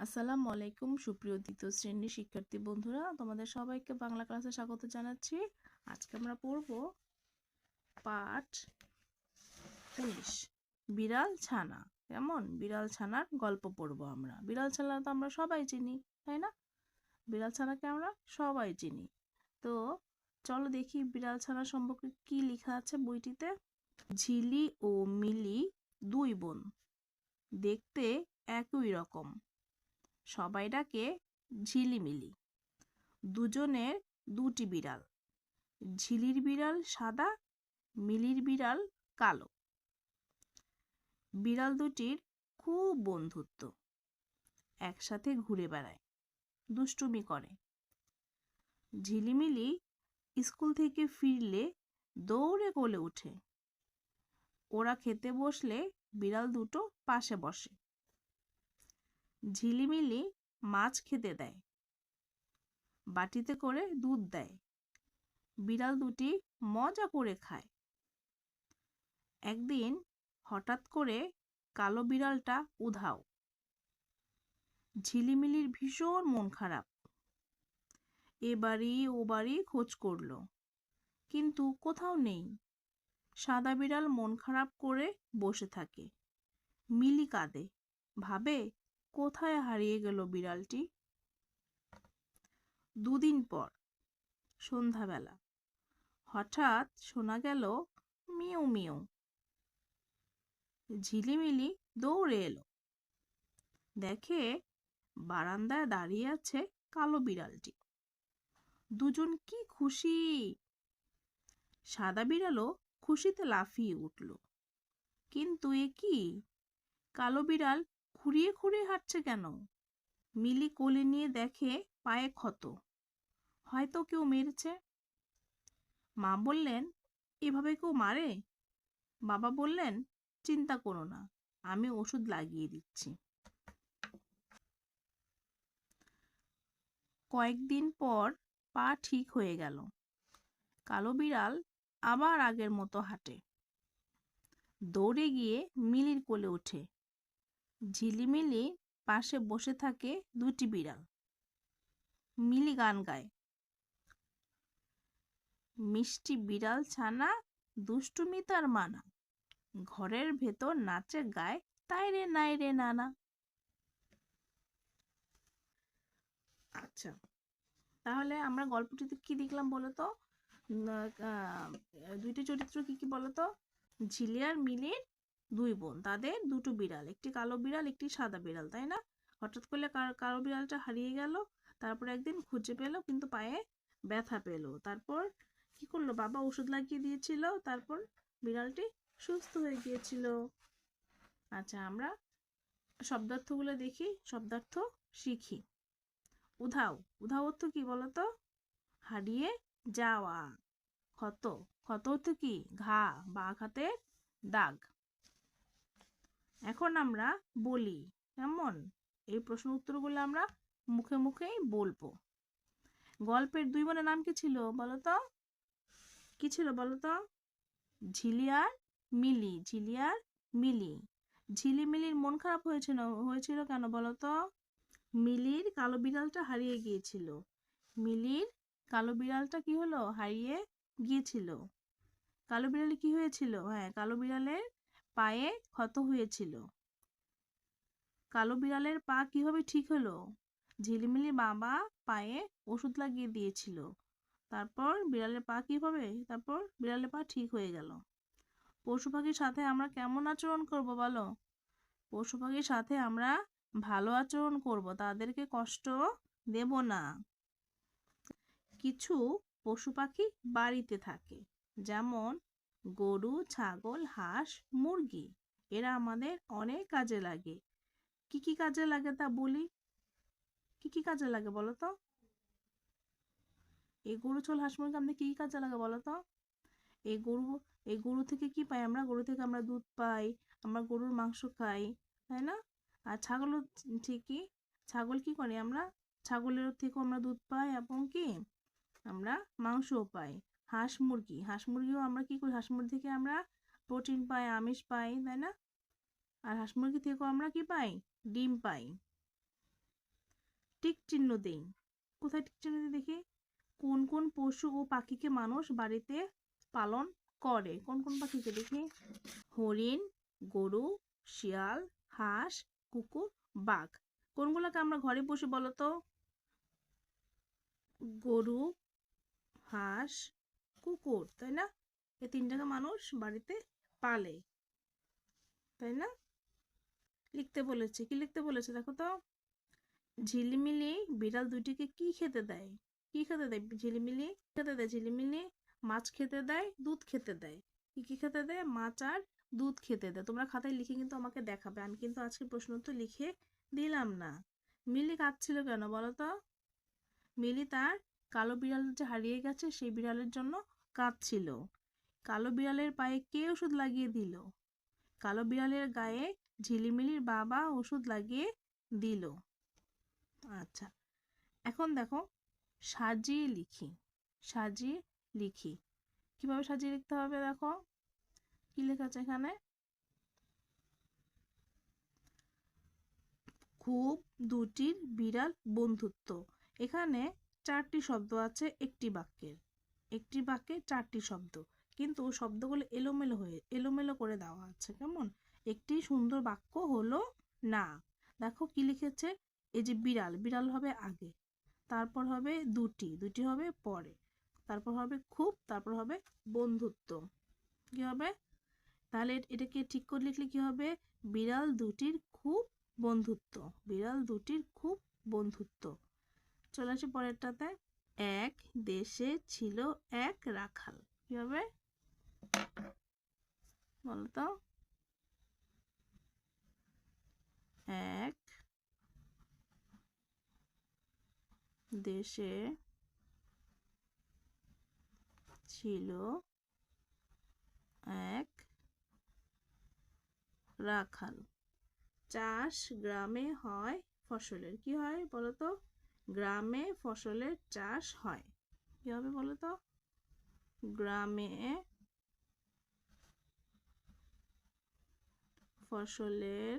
আসসালামু আলাইকুম, সুপ্রিয় দ্বিতীয় শ্রেণির শিক্ষার্থী বন্ধুরা। তোমাদের সবাইকে বাংলা ক্লাসে স্বাগত জানাচ্ছি। আজকে আমরা পড়ব পাঠ উনিশ বিড়াল ছানা। কেমন? বিড়াল ছানার গল্প পড়ব আমরা। বিড়াল ছানা তো আমরা সবাই চিনি, তাই না? বিড়াল ছানাকে আমরা সবাই চিনি। তো চলো দেখি বিড়াল ছানা সম্পর্কে কি লেখা আছে বইটিতে। ঝিলি ও মিলি দুই বোন। দেখতে একই রকম। সবাই ডাকে ঝিলিমিলি। দুজনের দুটি বিড়াল। ঝিলির বিড়াল সাদা, মিলির বিড়াল কালো। বিড়াল দুটির খুব বন্ধুত্ব। একসাথে ঘুরে বেড়ায়, দুষ্টুমি করে। ঝিলিমিলি স্কুল থেকে ফিরলে দৌড়ে কোলে ওঠে। ওরা খেতে বসলে বিড়াল দুটো পাশে বসে। ঝিলিমিলি মাছ খেতে দেয়। বাটিতে করে দুধ দেয়। বিড়াল দুটি মজা করে খায়। একদিন হঠাৎ করে কালো বিড়ালটা উধাও। ঝিলিমিলির ভীষণ মন খারাপ। এ বাড়ি, ও বাড়ি খোঁজ করল। কিন্তু কোথাও নেই। সাদা বিড়াল মন খারাপ করে বসে থাকে। মিলি কাঁদে। ভাবে কোথায় হারিয়ে গেল বিড়ালটি? দুদিন পর, সন্ধ্যাবেলা। হঠাৎ শোনা গেল, মিউ মিউ। ঝিলিমিলি দৌড়ে এলো। দেখে বারান্দায় দাঁড়িয়ে আছে কালো বিড়ালটি। দুজন কি খুশি? সাদা বিড়ালও খুশিতে লাফিয়ে উঠল। কিন্তু এ কি? কালো বিড়াল খুঁড়িয়ে খুঁড়িয়ে হাঁটছে কেন? মিলি কোলে নিয়ে দেখে পায়ে ক্ষত। হয়তো কেউ মেরেছে। মা বললেন, এভাবে কেউ মারে? বাবা বললেন, চিন্তা করো না, আমি ওষুধ লাগিয়ে দিচ্ছি। কয়েকদিন পর পা ঠিক হয়ে গেল। কালো বিড়াল আবার আগের মতো হাঁটে। দৌড়ে গিয়ে মিলির কোলে ওঠে। ঝিলিমিলি পাশে বসে থাকে দুটি বিড়াল। মিলি গান গায়। মিষ্টি বিড়াল ছানা দুষ্টুমি তার মানা। ঘরের ভেতর নাচে গায় তাই রে নাই রে নানা। আচ্ছা তাহলে আমরা গল্পটিতে কি দেখলাম বলো তো উম, আহ, দুইটি চরিত্র কি কি বলতো? ঝিলি আর মিলির দুই বোন, তাদের দুটো বিড়াল, একটি কালো বিড়াল, একটি সাদা বিড়াল, তাই না? হঠাৎ করে, কালো বিড়ালটা হারিয়ে গেল, তারপর একদিন খুঁজে পেল, কিন্তু পায়ে ব্যথা পেল। তারপর কি করল? বাবা ওষুধ লাগিয়ে দিয়েছিল, তারপর বিড়ালটি সুস্থ হয়ে গিয়েছিল। আচ্ছা আমরা শব্দার্থগুলো দেখি, শব্দার্থ শিখি। উধাও উধাও অর্থ কি বলতো? হারিয়ে যাওয়া। ক্ষত ক্ষত অর্থ কি? ঘা, বা আঘাতের দাগ। এখন আমরা বলি, কেমন? এই প্রশ্ন উত্তরগুলো আমরা মুখে মুখেই বলব। গল্পের দুই বোনের নাম কি ছিল বলো তো কি ছিল বলো তো ঝিলি মিলি, ঝিলিয়ার মিলি। ঝিলি মিলির মন খারাপ হয়েছিল হয়েছিল কেন বলো তো মিলির কালো বিড়ালটা হারিয়ে গিয়েছিল। মিলির কালো বিড়ালটা কি হলো? হারিয়ে গিয়েছিল। কালো বিড়ালে কি হয়েছিল? হ্যাঁ কালো বিড়ালের পায়ে ক্ষত হয়েছিল। কালো বিড়ালের পা কীভাবে ঠিক হলো? ঝিলিমিলি বাবা পায়ে ওষুধ লাগিয়ে দিয়েছিল। তারপর বিড়ালের পা কীভাবে? তারপর বিড়ালের পা ঠিক হয়ে গেল। পশু পাখির সাথে আমরা কেমন আচরণ করব বলো? পশু পাখির সাথে আমরা ভালো আচরণ করব, তাদেরকে কষ্ট দেব না। কিছু পশু পাখি বাড়িতে থাকে, যেমন গরু, ছাগল, হাঁস, মুরগি এরা আমাদের অনেক কাজে লাগে। কি কি কাজে লাগে তা বলি? কি কি কাজে লাগে বলো তো? এই গরু ছোল হাঁস, মুরগি আমাদের কি কি কাজে লাগে বলো তো? এই গরু এই গরু থেকে কি পাই আমরা? গরু থেকে আমরা দুধ পাই, আমরা গরুর মাংস খাই, তাই না? আর ছাগলও ঠিকই। ছাগল কি করে আমরা? ছাগলের থেকেও আমরা দুধ পাই এবং কি? আমরা মাংসও পাই। হাঁস মুরগি। হাঁস মুরগিও আমরা কি করি? হাঁস মুরগি থেকে আমরা প্রোটিন পাই, আমিষ পাই, তাই না? আর হাঁস মুরগি থেকেও আমরা কি পাই? ডিম পাই। টিক চিহ্ন দেই। কোথায় টিক চিহ্ন দিই দেখি? কোন কোন পশু ও পাখিকে মানুষ বাড়িতে পালন করে? কোন কোন পাখিকে দেখি? হরিণ, গরু, শিয়াল, হাঁস, কুকুর, বাঘ। কোনগুলোকে আমরা ঘরে পুষি বলো তো গরু, হাঁস কুকুর, তাই না? এই তিনটাকে মানুষ বাড়িতে পালে, তাই না? লিখতে বলেছে, কি লিখতে বলেছে দেখো তো? ঝিলিমিলি বিড়াল দুটিকে কি খেতে দেয়? কি খেতে দেয়? ঝিলিমিলি খেতে দেয়, ঝিলিমিলি মাছ খেতে দেয়, দুধ খেতে দেয়। কি কি খেতে দেয়? মাছ আর দুধ খেতে দেয়। তোমরা খাতায় লিখে কিন্তু আমাকে দেখাবে। আমি কিন্তু আজকে প্রশ্ন তো লিখে দিলাম না। মিলি কাঁদছিল কেন বলো তো? মিলি তার কালো বিড়াল যে হারিয়ে গেছে, সেই বিড়ালের জন্য কাঁদছিল। কালো বিড়ালের পায়ে কে ওষুধ লাগিয়ে দিল? কালো বিড়ালের গায়ে ঝিলিমিলির বাবা ওষুধ লাগিয়ে দিল। আচ্ছা এখন দেখো, সাজিয়ে লিখি সাজিয়ে লিখি। কীভাবে সাজিয়ে লিখতে হবে দেখো? কি লেখা আছে এখানে? খুব দুটির বিড়াল বন্ধুত্ব। এখানে চারটি শব্দ আছে, একটি বাক্যের। একটি বাক্যে চারটি শব্দ। কিন্তু শব্দগুলো এলোমেলো হয়ে, এলোমেলো করে দেওয়া আছে, কেমন? একটি সুন্দর বাক্য হলো না। দেখো কি লিখেছে? এই যে বিড়াল বিড়াল হবে আগে, তারপর হবে দুটি দুটি হবে পরে, তারপর হবে খুব, তারপর হবে বন্ধুত্ব। কি হবে? তাহলে এটাকে ঠিক করে লিখলে কি হবে? বিড়াল দুটির খুব বন্ধুত্ব, বিড়াল দুটির খুব বন্ধুত্ব। চলে আসি পরেরটাতে। এক দেশে ছিল এক রাখাল। কি হবে বলতো? এক দেশে ছিল এক রাখাল। চাষ গ্রামে হয় ফসলের। কি হয় বলতো? গ্রামে ফসলের চাষ হয়। কি হবে বলতো? গ্রামে ফসলের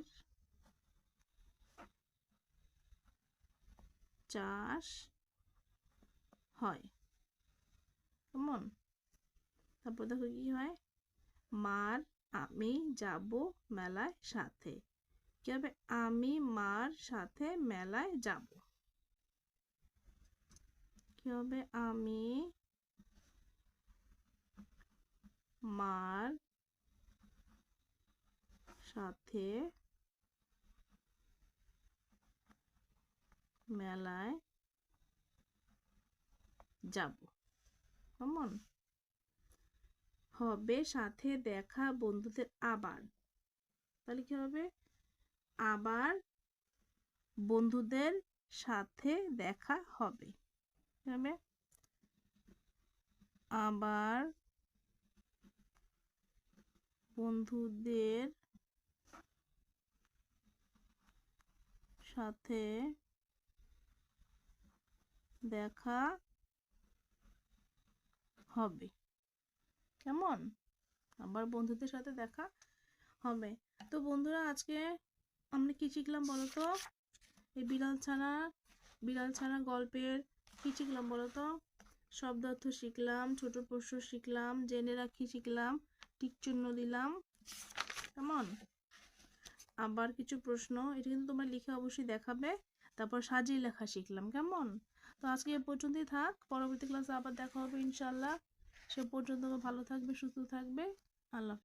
চাষ হয়। কেমন? তারপর দেখো কি হয়? মার আমি যাব মেলায় সাথে। কি হবে? আমি মার সাথে মেলায় যাব। কি হবে আমি মার সাথে মেলায় যাব। কেমন? হবে সাথে দেখা বন্ধুদের আবার। তাহলে কি হবে? আবার বন্ধুদের সাথে দেখা হবে। হবে। আবার বন্ধুদের সাথে দেখা হবে। কেমন? আবার বন্ধুদের সাথে দেখা হবে। তো বন্ধুরা, আজকে আমরা কি শিখলাম বলো তো এই বিড়াল ছানা বিড়াল ছানা গল্পের কি শিখলাম বলো তো শব্দ অর্থ শিখলাম, ছোট প্রশ্ন শিখলাম, জেনে রাখি শিখলাম টিক চিহ্ন দিলাম। কেমন? আবার কিছু প্রশ্ন, এটা কিন্তু তোমরা লিখে অবশ্যই দেখাবে। তারপর সাজিয়ে লেখা শিখলাম, কেমন? তো আজকে এ পর্যন্তই থাক, পরবর্তী ক্লাসে আবার দেখা হবে ইনশাল্লাহ সে পর্যন্ত ভালো থাকবে, সুস্থ থাকবে। আল্লাহ